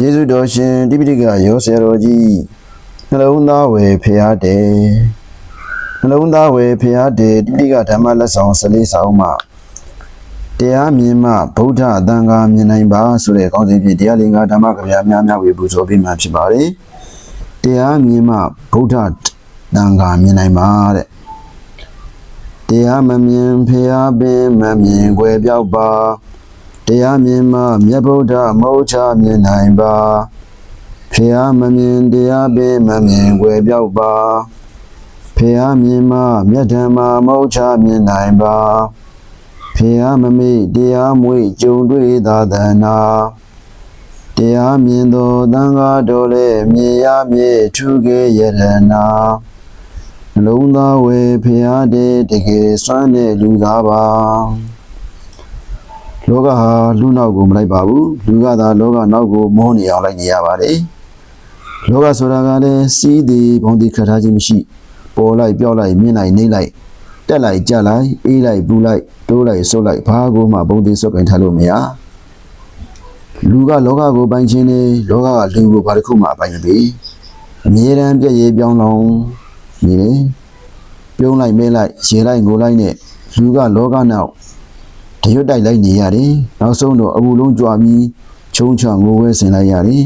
ကျေးဇူးတော်ရှင်တိပိဋကရောဆရာတော်ကြီးနှလုံးသားဝယ်ဖျားတယ်နှလုံးသားဝယ်ဖျားတယ်တိပိဋကဓမ္မလက်ဆောင်၁၄ဆောင်မှာတရားမြင်မှဗုဒ္ဓအတန်ခါမြင်နိုင်ပါဆိုတဲ့ကောင်းစဉ်ဖြင့်တရားလင်္ကာဓမ္မကဗျာများများဝေပူဇော်ပေးမှဖြစ်ပါတယ်တရားမြင်မှဗုဒ္ဓတန်ခါမြင်နိုင်ပါတဲ့တရားမမြင်ဖျားပင်မမြင်ွယ်ပြောက်ပါ တရားမြင်မှမြတ်ဗုဒ္ဓမဟုတ်ချမြင်နိုင်ပါဖျားမမြင်တရားပင်မမြင်ွယ်ပြောက်ပါဖျားမြင်မှမြတ်ဓမ္မမဟုတ်ချမြင်နိုင်ပါဖျားမမိတရားမွေကြုံတွေ့သာသနာတရားမြင်သောသံဃာတော်လည်းမြင်ရမြဲထူခဲ့ယရနာနှလုံးသားဝေဖျားတဲ့တကယ်စွမ်းတဲ့လူသားပါ လောကဟာလူနောက်ကိုမလိုက်ပါဘူးလူကသာလောကနောက်ကိုမောနေအောင်လိုက်နေရပါတယ်လောကဆိုတာကလည်းစီးသည်ဘုံဒီခတ်ထားခြင်းမရှိပေါ်လိုက်ပြောက်လိုက်မြင်လိုက်နေလိုက်တက်လိုက်ကြလိုက်အေးလိုက်ပူလိုက်တိုးလိုက်ဆုပ်လိုက်ဘာကိုမှဘုံဒီဆုပ်ကင်ထားလို့မရလူကလောကကိုပိုင်ခြင်းနေလောကကလူကိုဘာတစ်ခုမှပိုင်မပြီးအမြဲတမ်းပြည့်ရပြောင်းလောင်နေတယ်ပြုံးလိုက်မဲလိုက်ရေလိုက်ငိုလိုက်နဲ့လူကလောကနောက်တ ရွတ်တိုက်လိုက်နေရတယ်နောက်ဆုံးတော့အဘူးလုံးကြွားပြီးချုံချငိုဝဲဆင်လိုက်ရတယ်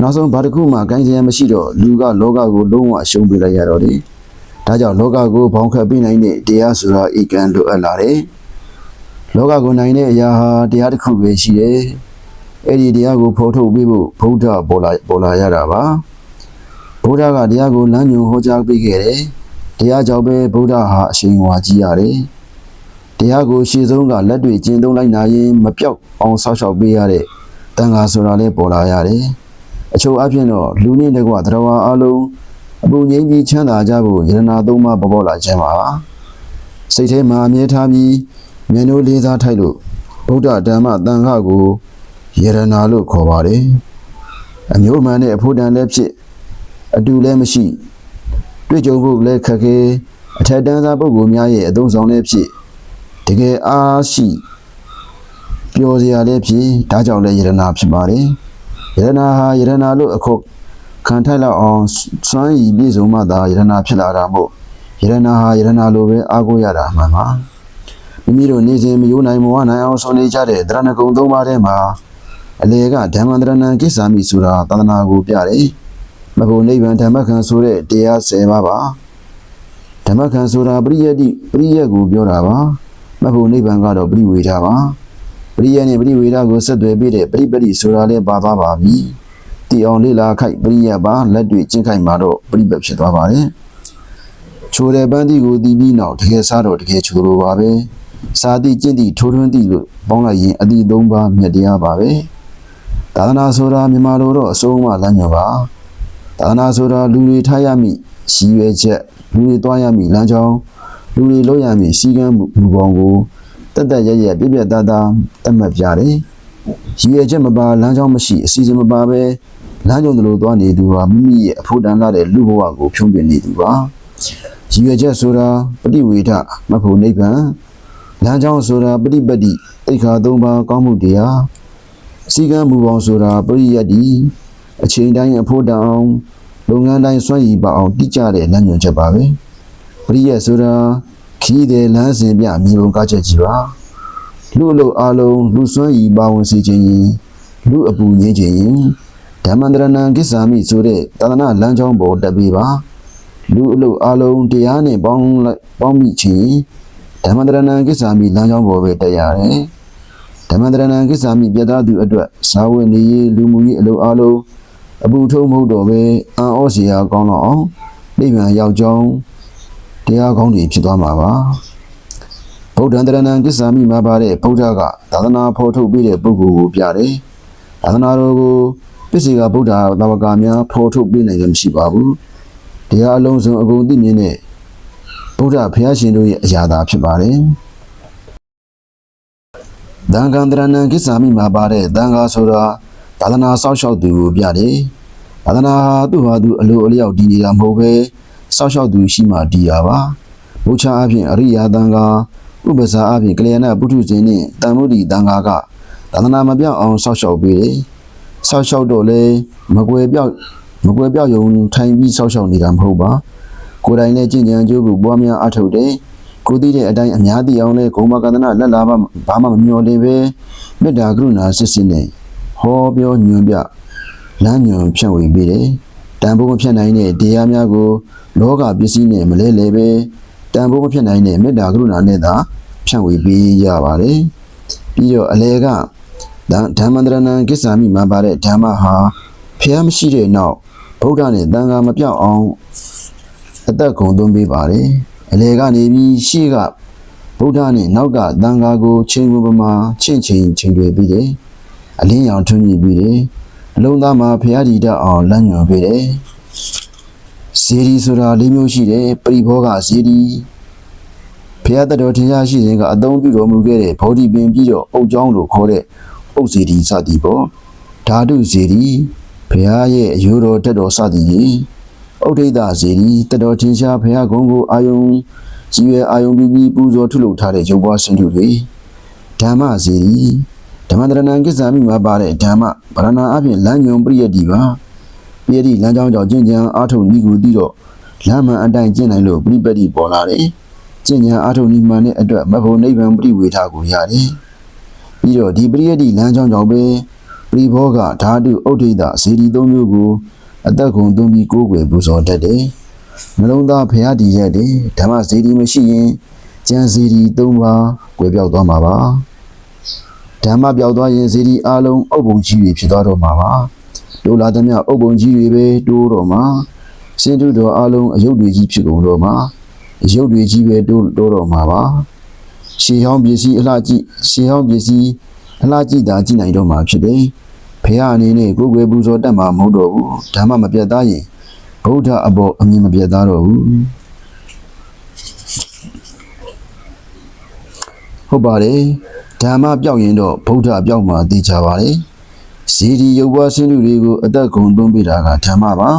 နောက်ဆုံးဘာတစ်ခုမှကိုင်းစရာမရှိတော့လူကလောကကိုလုံးဝရှုံးပေးလိုက်ရတော့တယ်ဒါကြောင့်လောကကိုဘောင်းခတ်ပေးနိုင်တဲ့တရားဆိုတာဤကံလိုအပ်လာတယ်လောကကိုနိုင်တဲ့အရာဟာတရားတစ်ခုပဲရှိတယ်အဲ့ဒီတရားကိုဖော်ထုတ်ပေးဖို့ဘုရားပေါ်လာပေါ်လာရတာပါဘုရားကတရားကိုလမ်းညွှန်ဟောကြားပေးခဲ့တယ်တရားကြောင့်ပဲဘုရားဟာအရှင်ဝါကြီးရတယ် တရားကိုရှေ့ဆုံးကလက်တွေကျင့်သုံးလိုက်နိုင်ရင်မပြောက်အောင်ဆောက်ရှောက်ပေးရတဲ့တန်ခါဆိုတာလေးပေါ်လာရတယ်။အချို့အဖြစ်တော့လူနည်းတကွသရဝါအလုံးအပူငိမ့်ပြီးချမ်းသာကြဖို့ယရနာသုံးပါးပေါ်ပေါ်လာခြင်းပါ။စိတ်ထဲမှာအမြဲထားပြီးမျက်နှာလေးစားထိုက်လို့ဗုဒ္ဓဓမ္မတန်ခါကိုယရနာလို့ခေါ်ပါတယ်။အမျိုးမှန်တဲ့အဖို့တန်လည်းဖြစ်အတူလည်းမရှိတွေ့ကြုံဖို့လည်းခက်ခဲအထက်တန်းစားပုဂ္ဂိုလ်များရဲ့အသုံးဆောင်လည်းဖြစ် တကယ်အားရှိပျော်စရာလည်းဖြစ်ဒါကြောင့်လည်းယရနာဖြစ်ပါတယ်ယရနာဟာယရနာလို့အခုခံထိုက်လောက်အောင်စွမ်းရည်ပြည့်စုံမှသာယရနာဖြစ်လာတာမို့ယရနာဟာယရနာလိုပဲအားကိုးရတာမှန်ပါမိမိတို့နေစဉ်မယိုးနိုင်မဝနိုင်အောင်ဆုံးနေကြတဲ့တရဏဂုံသုံးပါးထဲမှာအလေကဓမ္မန္တရဏံကိစ္ဆာမိဆိုတာသာသနာကိုပြတယ်မဘုံနိဗ္ဗာန်ဓမ္မခံဆိုတဲ့တရား10ပါးပါဓမ္မခံဆိုတာပရိယတ္တိပရိယတ်ကိုပြောတာပါ မဟုတ်နိဗ္ဗာန်ကတော့ပရိဝေဒပါပရိယနဲ့ပရိဝေဒကိုဆက်သွယ်ပြီးတဲ့ပရိပရိဆိုတာလည်းပါသွားပါပြီတည်အောင်လေးလာခိုက်ပရိယပါလက်တွေ့ကျင့်ခိုက်မှာတော့ပရိပတ်ဖြစ်သွားပါတယ်ချိုတဲ့ပန်းတီကိုတီးပြီးနောက်တကယ်စားတော့တကယ်ချိုလိုပါပဲစာတိကျင့်တိထိုးထွင်းတိလို့ပေါင်းလိုက်ရင်အတိသုံးပါမြတ်တရားပါပဲသာသနာဆိုတာမြန်မာလိုတော့အစိုးအမလမ်းညွှန်ပါသာသနာဆိုတာလူတွေထားရမည့်ရည်ရွယ်ချက်လူတွေတွားရမည့်လမ်းကြောင်း လူတွေလောက်ရမည်စီကံမူပေါင်းကိုတက်တက်ရရပြည့်ပြည့်သားသားတတ်မှတ်ပြတယ်။ရည်ရွယ်ချက်မပါလမ်းကြောင်းမရှိအစီအစဉ်မပါပဲလမ်းကြောင်းတလို့သွားနေသူဟာမိမိရဲ့အဖို့တန်လာတဲ့လူဘဝကိုဖြုံးပြနေသူပါ။ရည်ရွယ်ချက်ဆိုတာပฏิဝေဒမဖို့နိဗ္ဗာန်လမ်းကြောင်းဆိုတာပฏิပတ္တိတိခါသုံးပါးကောင်းမှုတရားစီကံမူပေါင်းဆိုတာပရိယတ္တိအချိန်တိုင်းအဖို့တန်အောင်လုပ်ငန်းတိုင်းစွန့်ရည်ပါအောင်တိကျတဲ့လမ်းညွှန်ချက်ပါပဲ။ ပရိယတ်ဆိုတာခီးတဲ့လမ်းစဉ်ပြမြေပုံကားချက်ကြီးပါလူအလုပ်အလုံးလူစွမ်းရည်ပါဝင်စေခြင်းရင်လူအပူငြိမ်းခြင်းရင်ဓမ္မန္တရဏံကိစ္ဆာမိဆိုတဲ့သာသနာလမ်းကြောင်းပေါ်တက်ပေးပါလူအလုပ်အလုံးတရားနဲ့ပေါင်းလိုက်ပေါင်းမိခြင်းဓမ္မန္တရဏံကိစ္ဆာမိလမ်းကြောင်းပေါ်ပဲတက်ရတယ်ဓမ္မန္တရဏံကိစ္ဆာမိပြသသူအတွက်ဇာဝနေရေးလူမှုရေးအလုပ်အလုံးအပူထုံးမဟုတ်တော့ပဲအံ့ဩစရာကောင်းတော့အောင်နိဗ္ဗာန်ရောက်ကြောင်း တရားကောင်းတွေဖြစ်သွားမှာပါဗုဒ္ဓံတရဏံကိစ္ဆာမိမှာပါတဲ့ဗုဒ္ဓကသာသနာဖော်ထုတ်ပေးတဲ့ပုဂ္ဂိုလ်ကိုပြတယ်သာသနာတော်ကိုပစ္စေကဗုဒ္ဓသာဝကများဖော်ထုတ်ပေးနိုင်လို့မရှိပါဘူးတရားအလုံးစုံအကုန်သိမြင်တဲ့ဗုဒ္ဓဘုရားရှင်တို့ရဲ့အရာသာဖြစ်ပါတယ်သံဃာတရဏံကိစ္ဆာမိမှာပါတဲ့သံဃာဆိုတာသာသနာစောင့်ရှောက်သူကိုပြတယ်သာသနာဟာသူ့ဟာသူအလိုအလျောက်တည်နေတာမဟုတ်ပဲ စောက်ရှောက်သူရှိမှဒီရပါဘုရားအဖြစ်အရိယာတန်ခါဥပ္ပဇာအဖြစ်ကလျာဏပုထုဇဉ်နှင့်တန်မုဒိတန်ခါကသာသနာမပြောင်းအောင်စောက်ရှောက်ပေးတယ်ဆောက်ရှောက်တော့လဲမကွယ်ပြောက်မကွယ်ပြောက်ယုံထိုင်ပြီးဆောက်ရှောက်နေတာမဟုတ်ပါကိုယ်တိုင်လည်းကြင်ကြံကြိုးကိုပွားများအထုတ်တယ်ကိုသိတဲ့အတိုင်းအများသိအောင်လဲဂုံမကန္တနာလက်လာပါဘာမှမမျော်လေပဲမေတ္တာကရုဏာစစ်စစ်နဲ့ဟောပြောညွှန်ပြလမ်းညွှန်ဖြန့်ဝေပေးတယ် တန်ဖိုးမဖြတ်နိုင်တဲ့တရားများကို လောကပစ္စည်းနဲ့မလဲလဲပဲတန်ဖိုးမဖြတ်နိုင်တဲ့မေတ္တာကရုဏာနဲ့သာဖြန့်ဝေပေးရပါတယ်ပြီးတော့အလေကဒါဓမ္မန္တရဏံကိစ္ဆာမိမှာပါတဲ့ဓမ္မဟာဖျားမရှိတဲ့နောက်ဗုဒ္ဓနဲ့တန်ခါမပြောက်အောင်အသက်ကုန်သွင်းပေးပါတယ်အလေကနေပြီးရှေ့ကဗုဒ္ဓနဲ့နောက်ကတန်ခါကိုချိန်ဝင်ပမာချင့်ချိန်ချိန်တွေပြီးတယ်အလင်းရောင်ထွန်းညှိပြီးတယ် အလုံးသားမှာဖျားဒီတတ်အောင်လမ်းညွှန်ပေးတယ်ဇေဒီဆိုတာလေးမျိုးရှိတယ်ပရိဘောဂဇေဒီဖျားတတော်ထင်ရှားရှိခြင်းကအသုံးပြုတော်မူခဲ့တဲ့ဘောဓိပင်ပြီးတော့အုတ်ကြောင်းလို့ခေါ်တဲ့ပုတ်စီဒီစသည်ပေါ့ဓာတုစီဒီဘုရားရဲ့အယိုးတော်တက်တော်စသည်ကြီးဥဒိဋ္ဌစီဒီတက်တော်ထင်ရှားဘုရားကုန်းကိုအာယုံကြည်ရွယ်အာယုံပြီးပြီးပူဇော်ထုလုပ်ထားတဲ့ရုပ်ပွားစင်တုတွေဓမ္မစီဒီ ဓမ္မတရဏံကိစ္ဆာမိမှာပါတဲ့ဓမ္မဗရဏာအပြင်လမ်းညွန်ပရိယတ်ဒီပါပရိယတ်ဒီလမ်းကြောင်းကြောင့်ကျင့်ကြံအာထုံဤကိုတည်တော့လမ်းမှန်အတိုင်းကျင့်နိုင်လို့ပရိပတ္တိပေါ်လာတယ်ကျင့်ကြံအာထုံဤမှန်တဲ့အတွက်မဖို့နိဗ္ဗာန်ပရိဝေထကိုရတယ်ပြီးတော့ဒီပရိယတ်တိလမ်းကြောင်းကြောင့်ပဲပရိဘောဂဓာတုဥဒိဋ္ဌဇေဒီသုံးမျိုးကိုအသက်ကုန်သွင်းပြီးကိုးကွယ်ပူဇော်တတ်တယ်။နှလုံးသားဖရာတည်ရက်တယ်ဓမ္မဇေဒီမရှိရင်ကျန်ဇေဒီသုံးပါးကွယ်ပြောက်သွားမှာပါ။ ဓမ္မပြောက်သွားရင်ဇေဒီအလုံးအုပ်ပုံကြီးတွေဖြစ်သွားတော့မှာပါ။ဒုလာသမျှအုပ်ပုံကြီးတွေပဲတိုးတော့မှာစင်တုတော်အလုံးအယုတ်တွေကြီးဖြစ်ကုန်တော့မှာအယုတ်တွေကြီးပဲတိုးတိုးတော့မှာပါ။ရှေးဟောင်းပစ္စည်းအလှကြည့်ရှေးဟောင်းပစ္စည်းအလှကြည့်တာကြည့်နိုင်တော့မှာဖြစ်တယ်။ဖះအနေနဲ့ကိုယ်ွယ်ပူဇော်တတ်မှာမဟုတ်တော့ဘူး။ဓမ္မမပြတ်သားရင်ဗုဒ္ဓအဘောအမြင်မပြတ်သားတော့ဘူး။ဟုတ်ပါတယ်။ ဓမ္မပြောက်ရင်တော့ဗုဒ္ဓပြောက်မှာသိကြပါလေ။ဇီဒီရုပ်ဘွားဆင်းလူတွေကိုအသက်ကုန်သွင်းပေးတာကဓမ္မပါ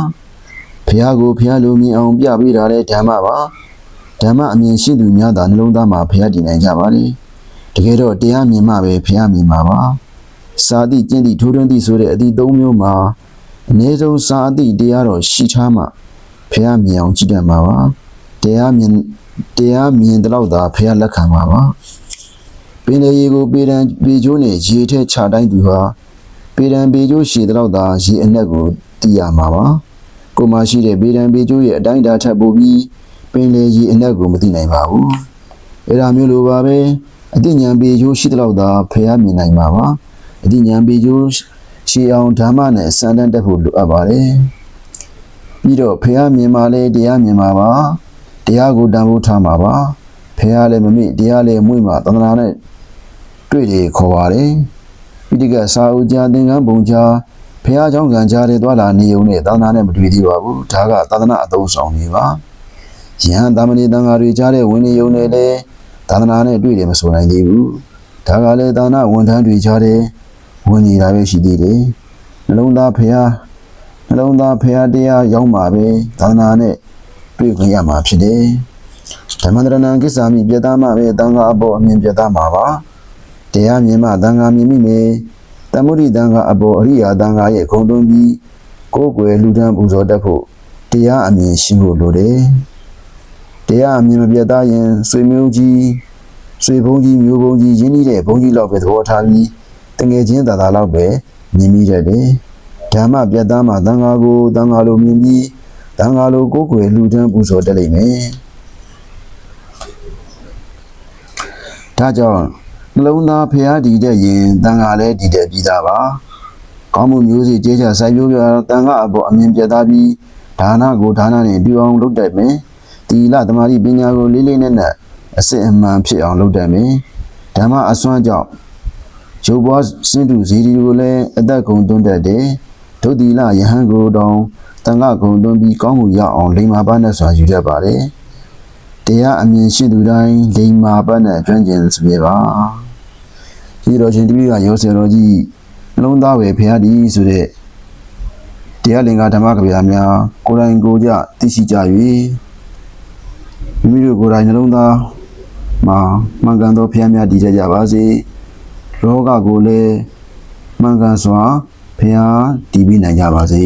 ။ဖះကိုဖះလိုမြင်အောင်ပြပေးတာလည်းဓမ္မပါ။ဓမ္မအမြင်ရှိသူများသာနှလုံးသားမှာဖျားတည်နိုင်ကြပါလေတကယ်တော့တရားမြင်မှပဲဖျားမြင်မှာပါစာတိကျင့်တိထိုးထွင်းတိဆိုတဲ့အသည့်သုံးမျိုးမှာအနည်းဆုံးစာအသည့်တရားတော်ရှိထားမှဖျားမြင်အောင်ကြည့်တတ်မှာပါတရားမြင်တရားမြင်တဲ့လောက်သာဖျားလက်ခံမှာပါ ပင်လေရေကိုပေရန်ပေကျိုးနဲ့ရေထဲခြာတိုင်းသူဟာပေရန်ပေကျိုးရှည်တဲ့လောက်သာရေအနက်ကိုသိရမှာပါကိုယ်မရှိတဲ့ပေရန်ပေကျိုးရဲ့အတိုင်းအတာထပ်ပို့ပြီးပင်လေကြီးအနက်ကိုမသိနိုင်ပါဘူးအဲ့ဒါမျိုးလိုပါပဲအတိညာပေကျိုးရှိတဲ့လောက်သာဖះမြင်နိုင်ပါပါအတိညာပေကျိုးရှေးအောင်ဓမ္မနဲ့စံတန်းတက်ဖို့လိုအပ်ပါတယ်ပြီးတော့ဖះမြင်ပါလေတရားမြင်ပါပါတရားကိုတန်ဖိုးထားမှာပါဖះလည်းမမိတရားလည်းမွေ့မှာသန္တနာနဲ့ တွေ့တယ်ခေါ်ပါတယ်ပိဋကစာအုပ်ကြားသင်္ကန်းပုံကြားဖះเจ้าကံကြားတွေသွားလာနေုံနဲ့သန္တနာနဲ့မတွေ့သေးပါဘူးဒါကသန္တနာအသုံးဆောင်နေပါ ယဟန်တာမဏေတန်ဃာတွေကြားတဲ့ဝင်းနေယုံနဲ့လေသာသနာနဲ့တွေ့တယ်မဆိုနိုင်သေးဘူးဒါကလည်းသာသနာဝန်ထမ်းတွေကြားတဲ့ဝင်နေတာပဲရှိသေးတယ်နှလုံးသားဖះနှလုံးသားဖះတရားရောက်မှာပဲသာသနာနဲ့တွေ့ခွင့်ရမှာဖြစ်တယ်ဓမ္မန္တရဏံကိစ္ဆာမိပြတ်သားမှာပဲတန်ဃာအပေါ်အမြင်ပြတ်သားမှာပါ တရားမြင်မှတန်ဃာမြင်မိမယ်တမုဒိတန်ဃာအပေါ်အရိယာတန်ဃာရဲ့ဂုံတွန်းပြီးကိုယ်ွယ်လူဒန်းပူဇော်တတ်ဖို့တရားအမြင်ရှိဖို့လိုတယ်တရားအမြင်မပြတ်သားရင်ဆွေမျိုးကြီးဆွေဘုံကြီးမျိုးဘုံကြီးရင်းနှီးတဲ့ဘုံကြီးလောက်ပဲသဘောထားပြီးတငယ်ချင်းသာသာလောက်ပဲမြင်မိတတ်တယ်ဓမ္မပြတ်သားမှသံဃာကိုသံဃာလိုမြင်ပြီးသံဃာလိုကိုယ်ကိုယ်လှူဒန်းပူဇော်တတ်လိမ့်မယ်ဒါကြောင့် နှလုံးသားဖျားတည်တဲ့ရင်သံဃာလည်းတည်တဲ့ပြီးသားပါကောင်းမှုမျိုးစီကျေးချစိုက်ပျိုးပြသံဃာအပေါ်အမြင်ပြတ်သားပြီးဒါနကိုဒါနနဲ့ပြုအောင်လုပ်တတ်မယ်တီလသမာဓိပညာကိုလေးလေးနက်နက်အစစ်အမှန်ဖြစ်အောင်လုပ်တတ်မယ်ဓမ္မအစွမ်းကြောင့်ရုပ်ဘွားစင်တူဇီဒီကိုလည်းအသက်ကုန်သွင်းတတ်တယ်ဒုတိလယဟန်ကိုတောင်တန်ခကုန်သွင်းပြီးကောင်းမှုရအောင်လိမ္မာပါနဲ့စွာယူတတ်ပါတယ်တရားအမြင်ရှိသူတိုင်းလိမ္မာပါနဲ့ကျွမ်းကျင်စပြပါ ဒီတော်ရှင်တပည့်ကရောစေတော်ကြီးနှလုံးသားပဲဖရာဒီဆိုတဲ့တရားလင်္ကာဓမ္မကဗျာများကိုယ်တိုင်ကိုယ်ကြသိရှိကြ၍မိမိတို့ကိုယ်တိုင်နှလုံးသားမှာမှန်ကန်သောဖရာများတည်ကြကြပါစေလောကကိုလည်းမှန်ကန်စွာဖះတည်ပြီးနိုင်ကြပါစေ